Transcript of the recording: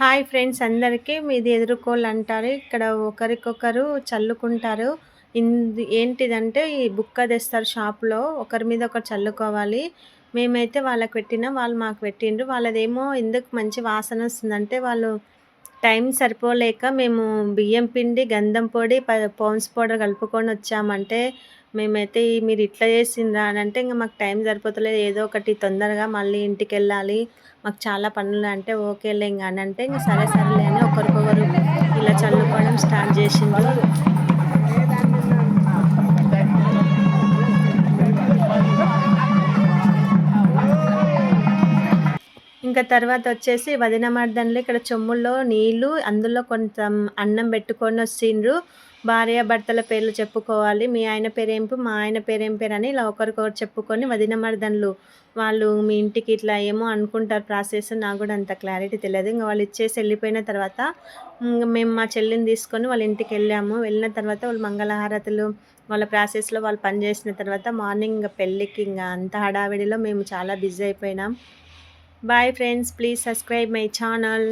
Hi friends అందరికీ మీది ఎదుర్కోలు అంటారు. ఇక్కడ ఒకరికొకరు చల్లుకుంటారు. ఇంది ఏంటిదంటే ఈ బుక్క తెస్తారు షాప్లో ఒకరి మీద ఒకరు చల్లుకోవాలి. మేమైతే వాళ్ళకి పెట్టినా వాళ్ళు మాకు పెట్టిండ్రు. వాళ్ళదేమో ఎందుకు మంచి వాసన వస్తుందంటే వాళ్ళు టైం సరిపోలేక మేము బియ్యం పిండి గంధం పొడి పౌన్స్ పౌడర్ కలుపుకొని వచ్చామంటే మేమైతే మీరు ఇట్లా చేసిండ్రా అని అంటే ఇంకా మాకు టైం సరిపోతలేదు. ఏదో ఒకటి తొందరగా మళ్ళీ ఇంటికి వెళ్ళాలి మాకు చాలా పనులు అంటే ఓకేలే ఇంకా అని అంటే ఇంకా సరే సరేలే అని ఒకరికొకరు ఇలా చల్లుకోవడం స్టార్ట్ చేసిండ్రు. ఇంకా తర్వాత వచ్చేసి వదిన మర్దన్లు ఇక్కడ చెమ్ముల్లో నీళ్ళు అందులో కొంత అన్నం పెట్టుకొని వచ్చిండ్రు భార్యాభర్తల పేర్లు చెప్పుకోవాలి. మీ ఆయన పేరేంపు మా ఆయన పేరేం పేరు అని ఇలా ఒకరికొకరు చెప్పుకొని వదిన మర్దన్లు వాళ్ళు మీ ఇంటికి ఇట్లా ఏమో అనుకుంటారు ప్రాసెస్. నాకు కూడా అంత క్లారిటీ తెలియదు. ఇంకా వాళ్ళు ఇచ్చేసి వెళ్ళిపోయిన తర్వాత మేము మా చెల్లిని తీసుకొని వాళ్ళ ఇంటికి వెళ్ళాము. వెళ్ళిన తర్వాత వాళ్ళు మంగళహారతులు వాళ్ళ ప్రాసెస్లో వాళ్ళు పనిచేసిన తర్వాత మార్నింగ్ ఇంకా పెళ్ళికి ఇంకా అంత హడావిడిలో మేము చాలా బిజీ అయిపోయినాం. bye friends please subscribe my channel